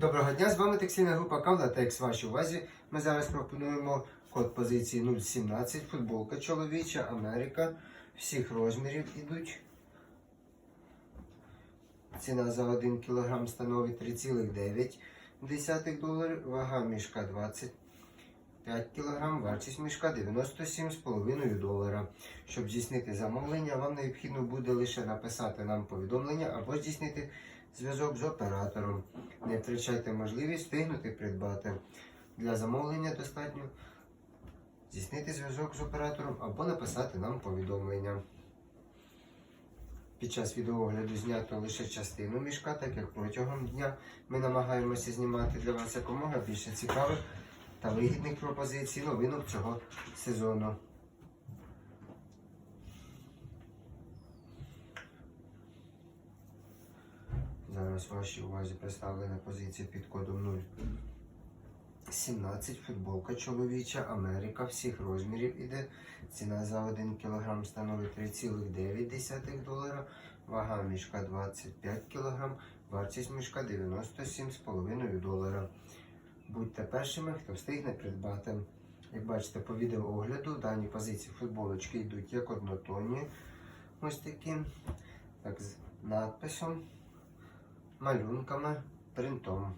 Доброго дня, з вами текстильна група Кавлатекс. Вашій увазі. Ми зараз пропонуємо код позиції 017, футболка чоловіча, Америка. Всіх розмірів ідуть. Ціна за 1 кг становить 3,9 доларів, вага мішка 25 кг, вартість мішка 97,5 долара. Щоб здійснити замовлення, вам необхідно буде лише написати нам повідомлення або здійснити зв'язок з оператором. Не втрачайте можливість встигнути придбати. Для замовлення достатньо здійснити зв'язок з оператором або написати нам повідомлення. Під час відеоогляду знято лише частину мішка, так як протягом дня ми намагаємося знімати для вас якомога більше цікавих та вигідних пропозицій новинок цього сезону. Зараз вашій увазі представлена позиція під кодом 017. Футболка чоловіча, Америка всіх розмірів іде. Ціна за 1 кг становить 3,9 долара. Вага мішка 25 кг, вартість мішка 97,5 долара. Будьте першими, хто встигне придбати. Як бачите по відеоогляду, дані позиції футболочки йдуть як однотонні. Ось такі, так, з надписом малюнками, принтом.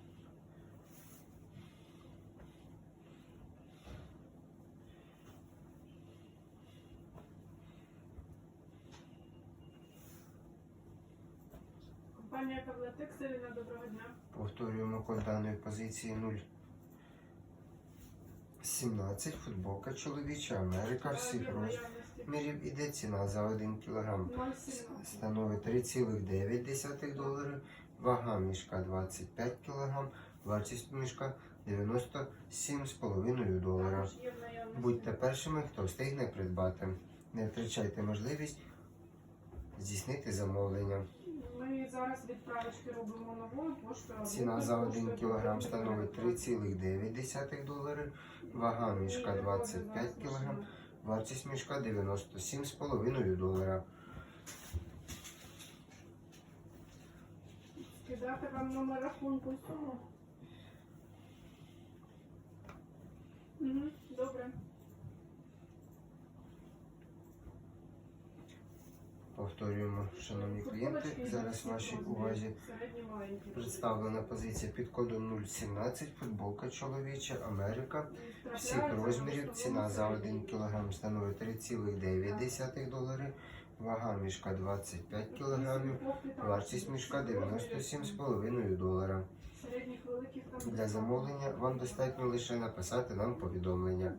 Компанія Кавлатекс, Ірина, доброго дня. Повторюємо код даної позиції 017. Футболка чоловіча, Америка всіх розмірів іде. Ціна за 1 кг становить 3,9 доларів. Вага мішка 25 кг, вартість мішка 97,5 долара. Будьте першими, хто встигне придбати. Не втрачайте можливість здійснити замовлення. Ми зараз відправочки робимо новою поштою. Ціна за 1 кг становить 3,9 доларів. Вага мішка 25 кг, вартість мішка 97,5 долара. Скидати вам номер рахунку і суму. Угу, Повторюємо, шановні клієнти, зараз вашій увазі представлена позиція під кодом 017, футболка чоловіча, Америка. Всіх розмірів ціна за основному 1 кг становить 3,9 доларів, вага мішка 25 кг, вартість мішка 97,5 долара. Для замовлення вам достатньо лише написати нам повідомлення.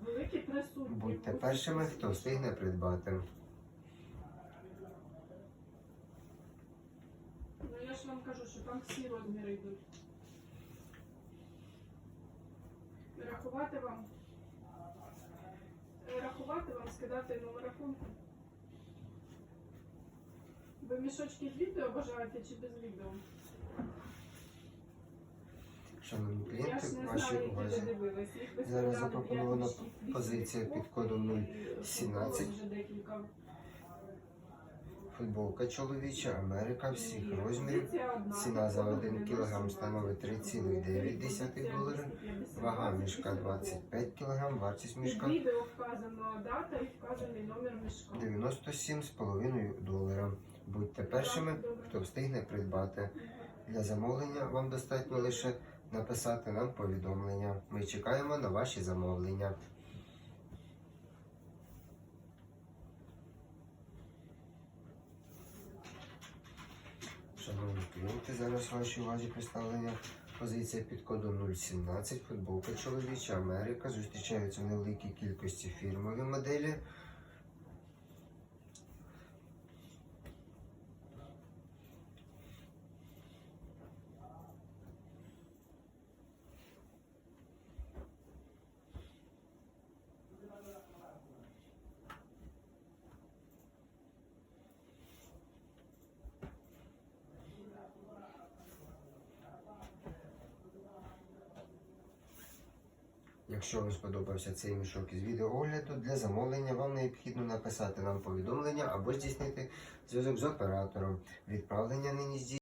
Будьте першими, хто встигне придбати. Там всі розміри йдуть. Рахувати вам. Рахувати вам, скидати номер рахунку. Ви мішочки з відео бажаєте чи без відео? Шановні Я клієнти, не вашій увазі. Зараз запропонована позиція під кодом і 017. Футболка чоловіча, Америка всіх розмірів. Ціна за 1 Позиція кг становить 3,9 доларів. Вага мішка 25 кг, вартість мішка відео вказано дата і вказаний номер мішка. 97,5 долара. Будьте першими, хто встигне придбати. Для замовлення вам достатньо лише написати нам повідомлення. Ми чекаємо на ваші замовлення. Шановні клієнти, зараз вашій увазі представлення позиція під кодом 017, футболка чоловіча, Америка. Зустрічаються в невеликій кількості фірмові моделі. Якщо вам сподобався цей мішок із відеоогляду, для замовлення вам необхідно написати нам повідомлення або здійснити зв'язок з оператором. Відправлення нині здійснюється